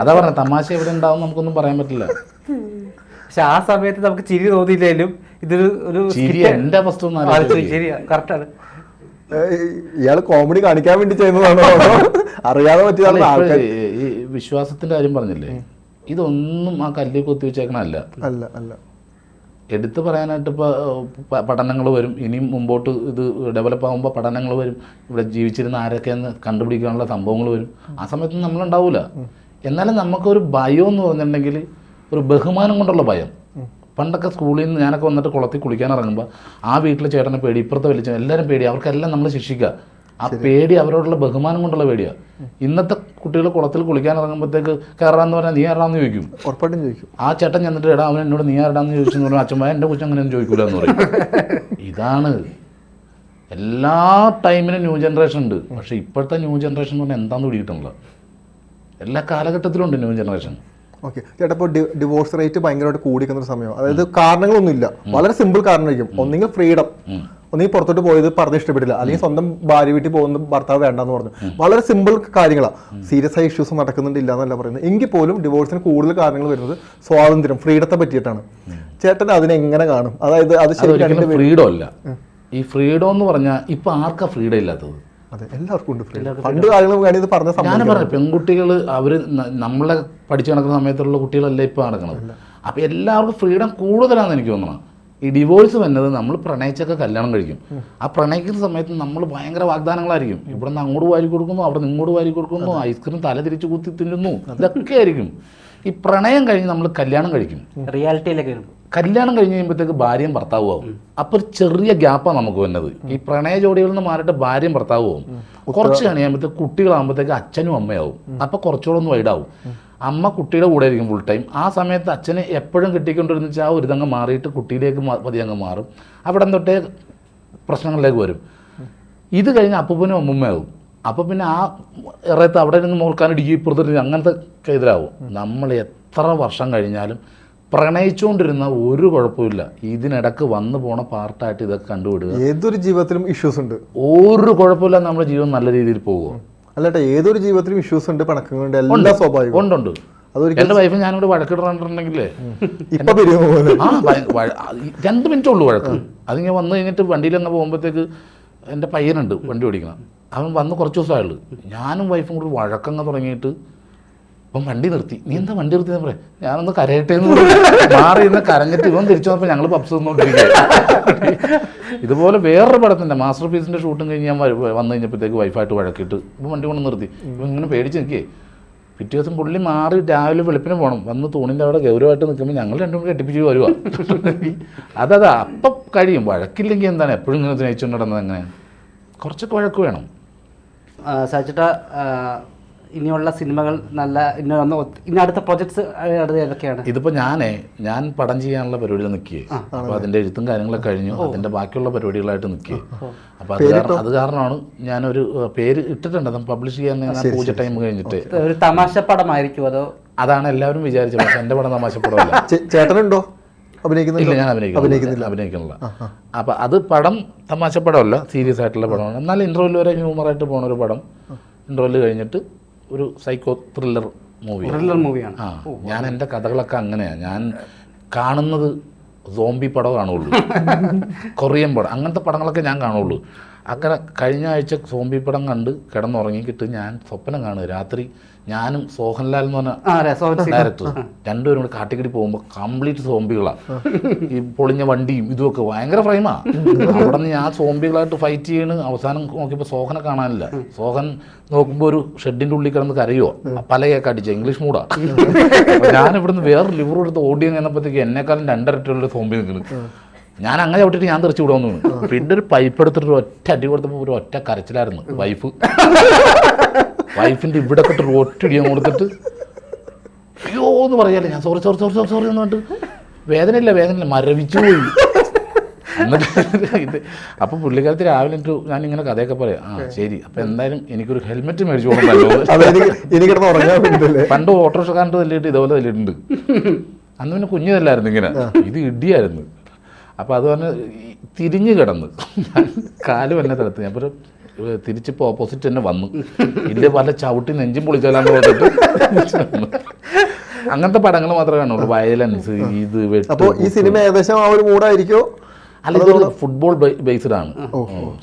അതാ പറഞ്ഞ തമാശ എവിടെ ഉണ്ടാവും നമുക്കൊന്നും പറയാൻ പറ്റില്ല. പക്ഷെ ആ സമയത്ത് നമുക്ക് ചിരി തോന്നിയില്ലെങ്കിലും ഇതൊരു ഒരു ചിരി എന്റെ അവസ്ഥ കറക്റ്റാണ് ഇയാൾ കോമഡി കാണിക്കാൻ വേണ്ടി ചെയ്യുന്നതാണോ? അറിയാതെ പറ്റിയതാണ് ഈ വിശ്വാസത്തിന്റെ കാര്യം പറഞ്ഞില്ലേ? ഇതൊന്നും ആ കല്ലിൽ കൊത്തി വെച്ചേക്കണല്ല അല്ല അല്ല. എടുത്തു പറയാനായിട്ട് ഇപ്പോൾ പഠനങ്ങൾ വരും. ഇനിയും മുമ്പോട്ട് ഇത് ഡെവലപ്പ് ആകുമ്പോൾ പഠനങ്ങൾ വരും. ഇവിടെ ജീവിച്ചിരുന്ന ആരൊക്കെയെന്ന് കണ്ടുപിടിക്കാനുള്ള സംഭവങ്ങൾ വരും. ആ സമയത്ത് നമ്മളുണ്ടാവില്ല എന്നാലും നമുക്കൊരു ഭയം എന്ന് പറഞ്ഞിട്ടുണ്ടെങ്കിൽ ഒരു ബഹുമാനം കൊണ്ടുള്ള ഭയം. പണ്ടൊക്കെ സ്കൂളിൽ നിന്ന് ഞാനൊക്കെ വന്നിട്ട് കുളത്തിൽ കുളിക്കാൻ ഇറങ്ങുമ്പോൾ ആ വീട്ടിലെ ചേട്ടനെ പേടി ഇപ്പുറത്തെ വലിച്ച എല്ലാവരും പേടി. അവർക്കെല്ലാം നമ്മൾ ശിക്ഷിക്കുക ആ പേടി അവരോടുള്ള ബഹുമാനം കൊണ്ടുള്ള പേടിയാ. ഇന്നത്തെ കുട്ടികൾ കുളത്തിൽ കുളിക്കാൻ ഇറങ്ങുമ്പോഴത്തേക്ക് കയറാന്ന് പറഞ്ഞാൽ നീ ആരാന്ന് ചോദിക്കും. ഉറപ്പായിട്ടും ചോദിക്കും. ആ ചേട്ടൻ ചെന്നിട്ട് ഇടാ അവൻ എന്നോട് നീ ആരുടാന്ന് ചോദിച്ചെന്ന് പറഞ്ഞാൽ അച്ഛൻ എന്റെ കൊച്ചു അങ്ങനെയൊന്നും ചോദിക്കൂല എന്ന് പറയും. ഇതാണ്. എല്ലാ ടൈമിനും ന്യൂ ജനറേഷൻ ഉണ്ട്. പക്ഷെ ഇപ്പോഴത്തെ ന്യൂ ജനറേഷൻ എന്ന് പറഞ്ഞാൽ എന്താന്ന് കൂടിയിട്ടുള്ള എല്ലാ കാലഘട്ടത്തിലും ഉണ്ട് ന്യൂ ജനറേഷൻ. ഓക്കെ. ചേട്ടാ ഇപ്പോൾ ഡിവോഴ്സ് റേറ്റ് ഭയങ്കരമായിട്ട് കൂടിക്കുന്ന ഒരു സമയം. അതായത് കാരണങ്ങളൊന്നുമില്ല. വളരെ സിമ്പിൾ കാരണമായിരിക്കും. ഒന്നെങ്കിൽ ഫ്രീഡം. ഒന്നെങ്കിൽ പുറത്തോട്ട് പോയത് പറഞ്ഞ് ഇഷ്ടപ്പെട്ടില്ല. അല്ലെങ്കിൽ സ്വന്തം ഭാര്യ വീട്ടിൽ പോകുന്ന ഭർത്താവ് വേണ്ടെന്ന് പറഞ്ഞു. വളരെ സിമ്പിൾ കാര്യങ്ങളാണ് സീരിയസ് ആയ ഇഷ്യൂസ് നടക്കുന്നുണ്ടില്ല എന്നല്ല പറയുന്നത്. എങ്കിൽ പോലും ഡിവോഴ്സിന് കൂടുതൽ കാരണങ്ങൾ വരുന്നത് സ്വാതന്ത്ര്യം ഫ്രീഡത്തെ പറ്റിയിട്ടാണ്. ചേട്ടൻ അതിനെ എങ്ങനെ കാണും? അതായത് അത് ശരിക്കും ഫ്രീഡം അല്ല. ഈ ഫ്രീഡം എന്ന് പറഞ്ഞാൽ ഇപ്പം ആർക്കാ ഫ്രീഡം ഇല്ലാത്തത്? അതെ എല്ലാവർക്കും ഉണ്ട് പണ്ട് പറഞ്ഞ ഞാൻ പറഞ്ഞു പെൺകുട്ടികൾ അവർ നമ്മളെ പഠിച്ചു നടക്കുന്ന സമയത്തുള്ള കുട്ടികളല്ല ഇപ്പോൾ നടക്കുന്നത് അപ്പം എല്ലാവർക്കും ഫ്രീഡം കൂടുതലാണെന്ന് എനിക്ക് തോന്നണം. ഈ ഡിവോഴ്സ് വന്നത് നമ്മൾ പ്രണയിച്ചൊക്കെ കല്യാണം കഴിക്കും. ആ പ്രണയിക്കുന്ന സമയത്ത് നമ്മൾ ഭയങ്കര വാഗ്ദാനങ്ങളായിരിക്കും. ഇവിടെ നിന്ന് അങ്ങോട്ട് വാരി കൊടുക്കുന്നു അവിടെ നിന്ന് ഇങ്ങോട്ട് വാരി കൊടുക്കുന്നു ഐസ്ക്രീം തല തിരിച്ച് കുത്തി തിന്നുന്നു. ഇതൊക്കെ ആയിരിക്കും. ഈ പ്രണയം കഴിഞ്ഞ് നമ്മൾ കല്യാണം കഴിക്കും. റിയാലിറ്റിയിലേക്ക് കല്യാണം കഴിഞ്ഞ് കഴിയുമ്പോഴത്തേക്ക് ഭാര്യയും ഭർത്താവും ആവും. അപ്പൊ ഒരു ചെറിയ ഗ്യാപ്പാണ് നമുക്ക് വന്നത്. ഈ പ്രണയ ജോഡികളിൽ നിന്ന് മാറിയിട്ട് ഭാര്യയും ഭർത്താവും ആവും. കുറച്ച് കഴിയുമ്പോഴത്തേക്ക് കുട്ടികളാകുമ്പോഴത്തേക്ക് അച്ഛനും അമ്മയാവും. അപ്പൊ കുറച്ചുകൂടെ ഒന്ന് വൈഡാവും അമ്മ കുട്ടിയുടെ കൂടെ ആയിരിക്കും ഫുൾ ടൈം ആ സമയത്ത് അച്ഛനെ എപ്പോഴും കിട്ടിക്കൊണ്ടിരുന്ന വെച്ചാൽ ആ ഒരു ഇതങ്ങ് മാറിയിട്ട് കുട്ടിയിലേക്ക് പതിയങ്ങ് അങ്ങ് മാറും. അവിടെ തൊട്ടേ പ്രശ്നങ്ങളിലേക്ക് വരും. ഇത് കഴിഞ്ഞ് അപ്പൂപ്പനും അമ്മുമ്മയാവും അപ്പോൾ പിന്നെ ആ ഇറയത്ത് അവിടെ നിന്ന് മോൾക്കാനിടിക്കും ഇപ്പുറത്തിട്ട് അങ്ങനത്തെ ഒക്കെ നമ്മൾ എത്ര വർഷം കഴിഞ്ഞാലും പ്രണയിച്ചുകൊണ്ടിരുന്ന ഒരു കുഴപ്പമില്ല ഇതിനിടക്ക് വന്നു പോണ പാർട്ടായിട്ട് ഇതൊക്കെ കണ്ടുപിടുക ഏതൊരു ജീവിതത്തിലും ഇഷ്യൂസ് ഉണ്ട്. ഒരു കുഴപ്പമില്ല നമ്മുടെ ജീവിതം നല്ല രീതിയിൽ പോകുമോ അല്ലട്ടെ ഏതൊരു ജീവിതത്തിലും ഇഷ്യൂസ് ഉണ്ട് പണക്കങ്ങളുണ്ട് എല്ലാ സ്വാഭാവികം ഉണ്ടുണ്ട് എന്റെ വൈഫ് ഞാനിവിടെ വഴക്കിടണമെന്നുണ്ടെങ്കിലേ ഇപ്പൊ പിരിയുന്ന പോലെ. ആ ഭയ- വഴ- അത് ഈ രണ്ട് മിനിറ്റേ ഉള്ളൂ വഴക്ക്. അതിങ്ങനെ വന്നു കഴിഞ്ഞിട്ട് വണ്ടിയിൽ വണ്ടിയിലങ്ങ് പോകുമ്പോഴത്തേക്ക് എന്റെ പയ്യനുണ്ട് വണ്ടി ഓടിക്കണം. അവൻ വന്ന് കുറച്ച് ദിവസമായുള്ളൂ ഞാനും വൈഫും കൂടി വഴക്കങ്ങ് തുടങ്ങിയിട്ട് ഇപ്പം വണ്ടി നിർത്തി. നീ എന്താ വണ്ടി നിർത്തി പറയാം ഞാനൊന്ന് കരയട്ടെ എന്ന്. മാറി ഇന്ന് കരഞ്ഞിട്ട് ഇവൻ തിരിച്ചു വന്നപ്പോൾ ഞങ്ങൾ പബ്സ് തിന്നോണ്ടിരിക്കുക ഇതുപോലെ വേറൊരു പടത്തിന്റെ മാസ്റ്റർ പീസിന്റെ ഷൂട്ടും കഴിഞ്ഞ് ഞാൻ വന്നു കഴിഞ്ഞപ്പോഴത്തേക്ക് വൈഫായിട്ട് വഴക്കിട്ട് ഇപ്പം വണ്ടി കൊണ്ട് നിർത്തി. ഇപ്പം ഇങ്ങനെ പേടിച്ച് നിൽക്കേ പിറ്റേ ദിവസം പുള്ളി മാറി രാവിലെ വെളുപ്പിന് പോകണം വന്ന് തൂണിന്റെ അവിടെ ഗൗരവമായിട്ട് നിൽക്കുമ്പോൾ ഞങ്ങൾ രണ്ടും കൂടി കെട്ടിപ്പിച്ച് വരുക അതതാ. അപ്പം കഴിയും. വഴക്കില്ലെങ്കിൽ എന്താണ്? എപ്പോഴും ഇങ്ങനെ സ്നേഹിച്ചുകൊണ്ട് നടന്നത് എങ്ങനെയാണ്? കുറച്ചൊക്കെ വഴക്ക് വേണം. സാധിച്ചിട്ട ഇനിയുള്ള സിനിമകൾ നല്ല ഇനി വന്ന ഒത്ത- ഇനി അടുത്ത പ്രൊജക്ട്സ് ഏതൊക്കെയാണ്? ഇതിപ്പോൾ ഞാനേ ഞാൻ പടം ചെയ്യാനുള്ള പരിപാടിയിൽ നിൽക്കുകയെ. അപ്പോൾ അതിന്റെ എഴുത്തും കാര്യങ്ങളൊക്കെ കഴിഞ്ഞു. അതിന്റെ ബാക്കിയുള്ള പരിപാടികളായിട്ട് നിൽക്കുകയെ. അപ്പോൾ അത് കാരണം അത് കാരണമാണ് ഞാനൊരു പേര് ഇട്ടിട്ടുണ്ട്. അത് പബ്ലിഷ് ചെയ്യാൻ ഞാൻ പൂജ ടൈം കഴിഞ്ഞിട്ട്. ഒരു തമാശ പടമായിരിക്കും അതോ? അതാണ് എല്ലാവരും വിചാരിച്ചത്. പക്ഷെ എന്റെ പടം തമാശ പടമല്ല ചേട്ടനുണ്ടോ? ഇല്ല ഞാൻ അഭിനയിക്കുന്നില്ല. അഭിനയിക്കുന്നില്ല. അപ്പൊ അത് പടം തമാശ പടമല്ല സീരിയസ് ആയിട്ടുള്ള പടമാണ്. എന്നാൽ ഇന്റർവെൽ വരെ ഹ്യൂമറായിട്ട് പോണ ഒരു പടം. ഇന്റർവെൽ കഴിഞ്ഞിട്ട് ഒരു സൈക്കോ ത്രില്ലർ മൂവി ത്രില്ലർ മൂവിയാണ് ആ ഞാൻ എന്റെ കഥകളൊക്കെ അങ്ങനെയാണ് ഞാൻ കാണുന്നത് സോംബി പടം കാണുള്ളൂ കൊറിയൻ പടം. അങ്ങനത്തെ പടങ്ങളൊക്കെ ഞാൻ കാണുള്ളൂ. അങ്ങനെ കഴിഞ്ഞ ആഴ്ച സോംബി പടം കണ്ട് കിടന്നുറങ്ങിക്കിട്ട് ഞാൻ സ്വപ്നം കാണുക. രാത്രി ഞാനും സോഹൻലാൽ എന്ന് പറഞ്ഞ ഡയറക്ടർ രണ്ടുപേരും കൂടെ കാട്ടിക്കടി പോകുമ്പോൾ കംപ്ലീറ്റ് സോംബികളാണ് ഈ പൊളിഞ്ഞ വണ്ടിയും ഇതുമൊക്കെ ഭയങ്കര ഫ്രെയിമാ അവിടെ നിന്ന് ഞാൻ സോംബികളായിട്ട് ഫൈറ്റ് ചെയ്യണ്. അവസാനം നോക്കിയപ്പോൾ സോഹനെ കാണാനില്ല. സോഹൻ നോക്കുമ്പോൾ ഒരു ഷെഡിന്റെ ഉള്ളിൽ കിടന്ന് കരയോ പലയൊക്കെ അടിച്ച ഇംഗ്ലീഷ് മൂടാ ഞാനിവിടുന്ന് ഞാൻ ഇവിടുന്ന് വേറെ ലിവർ എടുത്ത് ഓടിയെന്ന് കഴിഞ്ഞപ്പോഴത്തേക്ക് എന്നെക്കാളും രണ്ടരട്ടുള്ള സോംബി നിൽക്കുന്നു. ഞാൻ അങ്ങനെ വിട്ടിട്ട് ഞാൻ തെറിച്ചു വിടുമെന്ന് പിന്നെ ഒരു പൈപ്പ് എടുത്തിട്ട് ഒറ്റ അടി കൊടുത്തപ്പോൾ ഒരു ഒറ്റ കരച്ചിലായിരുന്നു വൈഫ് വൈഫിന്റെ ഇവിടെ തൊട്ട് ഒരു ഒറ്റ ഇടിയാൻ കൊടുത്തിട്ട് അയ്യോ എന്ന് പറയാല്ലേ. ഞാൻ sorry sorry sorry sorry sorry എന്ന് പറഞ്ഞിട്ട് വേദനയില്ല വേദനയില്ല. മരവിച്ചു പോയി. എന്നിട്ട് ഇത് അപ്പൊ പുള്ളിക്കാലത്ത് രാവിലെ ഞാൻ ഇങ്ങനെ കഥയൊക്കെ പറയാം. ആ ശരി. അപ്പൊ എന്തായാലും എനിക്കൊരു ഹെൽമെറ്റ് മേടിച്ചു കൊടുക്കാൻ പണ്ട് ഓട്ടോറിക്ഷക്കാരന്റെ തല്ലിയിട്ട് ഇതുപോലെ തല്ലിയിട്ടുണ്ട്. അന്ന് പിന്നെ കുഞ്ഞു തല്ലായിരുന്നു ഇങ്ങനെ. ഇത് ഇടിയായിരുന്നു. അപ്പോൾ അത് പറഞ്ഞ് തിരിഞ്ഞ് കിടന്ന്. കാൽ എന്നെ തലത്ത് ഞാൻ ഒരു തിരിച്ചിപ്പോൾ ഓപ്പോസിറ്റ് തന്നെ വന്നു. ഇല്ല പല ചവിട്ടി നെഞ്ചും പൊളിച്ചാലാന്ന് പറഞ്ഞിട്ട് അങ്ങനത്തെ പടങ്ങൾ മാത്രമേ കാണുള്ളൂ. വയലൻസ് ഇത് അപ്പോൾ അപ്പൊ ഈ സിനിമ ഏകദേശം ആ ഒരു മൂടായിരിക്കോ അല്ല ഇതൊരു ഫുട്ബോൾ ബേസ്ഡ് ആണ്.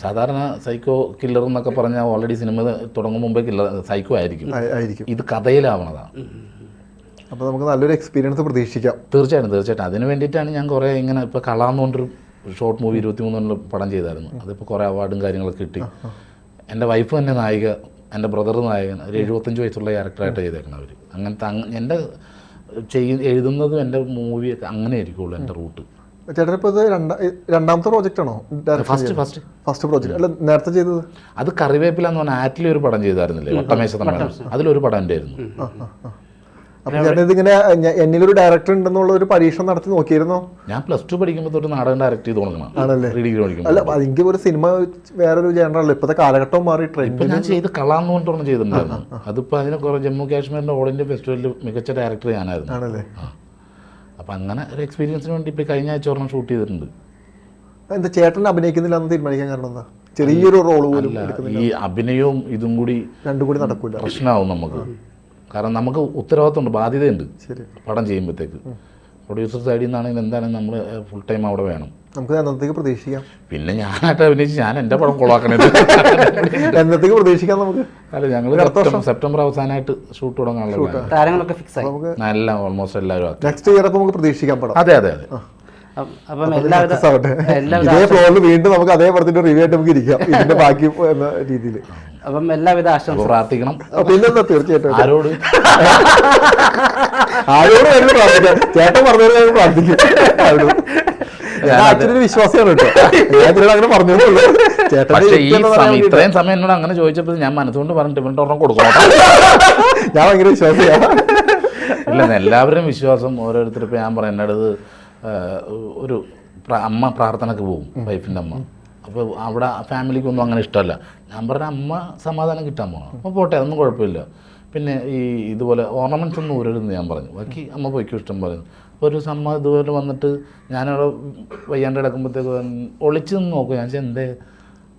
സാധാരണ സൈക്കോ കില്ലർ എന്നൊക്കെ പറഞ്ഞാൽ ഓൾറെഡി സിനിമ തുടങ്ങും മുമ്പേ കില്ലർ സൈക്കോ ആയിരിക്കും. ഇത് കഥയിലാവണതാണ്. അപ്പൊ നമുക്ക് നല്ലൊരു എക്സ്പീരിയൻസ് പ്രതീക്ഷിക്കാം. തീർച്ചയായിട്ടും തീർച്ചയായിട്ടും. അതിന് വേണ്ടിയിട്ടാണ് ഞാൻ കുറേ ഇങ്ങനെ ഇപ്പോൾ കളാന്ന് കൊണ്ടൊരു ഷോർട്ട് മൂവി ഇരുപത്തി മൂന്നിൽ പടം ചെയ്തായിരുന്നു. അതിപ്പോൾ കുറേ അവാർഡും കാര്യങ്ങളൊക്കെ കിട്ടി. എന്റെ വൈഫ് തന്നെ നായിക എന്റെ ബ്രദർ നായകൻ ഒരു എഴുപത്തഞ്ച് വയസ്സുള്ള ക്യാരക്ടറായിട്ട് ചെയ്തേക്കണം അവർ അങ്ങനത്തെ അങ്ങ് എന്റെ ചെയ്യ എഴുതുന്നതും എന്റെ മൂവി അങ്ങനെ ആയിരിക്കുള്ളൂ എന്റെ റൂട്ട് ഇത് രണ്ടാ- രണ്ടാമത്തെ പ്രോജക്റ്റ് ആണോ? ഫസ്റ്റ് ഫസ്റ്റ് ഫസ്റ്റ് പ്രോജക്റ്റ് അല്ല നേരത്തെ ചെയ്തത്? അത് കറിവേപ്പില എന്ന് പറഞ്ഞാൽ ആറ്റിലൊരു പടം ചെയ്തായിരുന്നില്ലേ? വട്ടമേശ തമിഴ് അതിലൊരു പടം എന്റെ ആയിരുന്നു. അപ്പൊ ചേട്ടൻ ഇതിങ്ങനെ ഞ- എന്നിലൊരു ഡയറക്ടർ ഉണ്ടെന്നുള്ള ഒരു പരീക്ഷണം നടത്തി നോക്കിയിരുന്നോ? ഞാൻ പ്ലസ് ടു പഠിക്കുമ്പോൾ തൊട്ട് നാടകം ഡയറക്ട് ചെയ്ത് തുടങ്ങണം. ആണല്ലേ? അല്ല എനിക്ക് ഒരു സിനിമ വേറൊരു ജനറൽ ഇപ്പോഴത്തെ കാലഘട്ടം മാറി ട്രെൻഡ് ഇപ്പൊ ഞാൻ ചെയ്ത് കളാന്ന് കൊണ്ടൊന്നും ചെയ്തിട്ടുണ്ടായിരുന്നു അതിപ്പോ അതിന് കുറെ ജമ്മു കാശ്മീരിന്റെ ഓൾ ഇന്ത്യ ഫെസ്റ്റിവലിൽ മികച്ച ഡയറക്ടർ ഞാനായിരുന്നു. ആണല്ലേ? അപ്പൊ അങ്ങനെ ഒരു എക്സ്പീരിയൻസിന് വേണ്ടി ഇപ്പൊ കഴിഞ്ഞ ആഴ്ച ഒരെണ്ണം ഷൂട്ട് ചെയ്തിട്ടുണ്ട്. എന്താ ചേട്ടൻ അഭിനയിക്കുന്നില്ല എന്ന് തീരുമാനിക്കാൻ കാരണം എന്താ? ചെറിയൊരു റോൾ പോലും ഈ അഭിനയവും ഇതും കൂടി രണ്ടും കൂടി നടക്കൂല. പ്രശ്നമാവും നമുക്ക്. കാരണം നമുക്ക് ഉത്തരവാദിത്തമുണ്ട് ബാധ്യതയുണ്ട് പടം ചെയ്യുമ്പോഴത്തേക്ക്. പ്രൊഡ്യൂസർ സൈഡിൽ നിന്നാണെങ്കിൽ എന്തായാലും നമ്മൾ ഫുൾ ടൈം അവിടെ വേണം. നമുക്ക് എന്നത്തേക്ക് പ്രതീക്ഷിക്കാം. പിന്നെ ഞാനായിട്ട് അഭിനയിച്ച് ഞാൻ എന്റെ പടം കൊളാക്കണേ എന്നത്തേക്ക് പ്രതീക്ഷിക്കാം നമുക്ക്. അല്ല ഞങ്ങൾ സെപ്റ്റംബർ അവസാനമായിട്ട് ഷൂട്ട് തുടങ്ങാനുള്ള. താരങ്ങളൊക്കെ ഫിക്സ് ആയി. നമുക്ക് നല്ല ഓൾമോസ്റ്റ് എല്ലാവരും നെക്സ്റ്റ് ഇയർ നമുക്ക് പ്രതീക്ഷിക്കാം പടം. അതെ അതെ അതെ. അപ്പം- എല്ലാവിധ ഫ്ലോറിൽ വീണ്ടും നമുക്ക് അതേ പടത്തിന്റെ റിവ്യൂ ആയിട്ട് നമുക്ക് ഇരിക്കാം. ഇതിന്റെ ബാക്കി എന്ന രീതിയിൽ. അപ്പം എല്ലാവിധ ആശംസ പ്രാർത്ഥിക്കണം. പിന്നെന്താ തീർച്ചയായിട്ടും? ആരോട്? ആരോട് പ്രാർത്ഥിക്കാം. ചേട്ടൻ പറഞ്ഞത് പ്രാർത്ഥിക്കും. ഞാൻ കേട്ടോ. അങ്ങനെ പക്ഷേ ഈ സമയം ഇത്രയും സമയം എന്നോട് അങ്ങനെ ചോദിച്ചപ്പോൾ ഞാൻ മനസ്സുകൊണ്ട് പറഞ്ഞിട്ട് ഇവന്റെ ഒരെണ്ണം കൊടുക്കണം. ഞാൻ ഭയങ്കര വിശ്വാസിയാണ്. ഇല്ല എല്ലാവരും വിശ്വാസം ഓരോരുത്തർ ഇപ്പൊ ഞാൻ പറയുന്നത് ഒരു അമ്മ പ്രാർത്ഥനക്ക് പോകും വൈഫിന്റെ അമ്മ. അപ്പോൾ അവിടെ ഫാമിലിക്കൊന്നും അങ്ങനെ ഇഷ്ടമല്ല. ഞാൻ പറഞ്ഞ അമ്മ സമാധാനം കിട്ടാൻ പോകണം അപ്പോൾ പോട്ടെ അതൊന്നും കുഴപ്പമില്ല. പിന്നെ ഈ ഇതുപോലെ ഓർണമെന്റ്സ് ഒന്നും ഊരരുതെന്ന് ഞാൻ പറഞ്ഞു. ബാക്കി അമ്മ പോയിക്കും ഇഷ്ടം പറയുന്നു അപ്പോൾ ഒരു സമ്മ ഇതുപോലെ വന്നിട്ട് ഞാനവിടെ വയ്യാണ്ട് കിടക്കുമ്പോഴത്തേക്ക് ഒളിച്ച് നിന്ന് നോക്കും. ഞാൻ എന്തേ?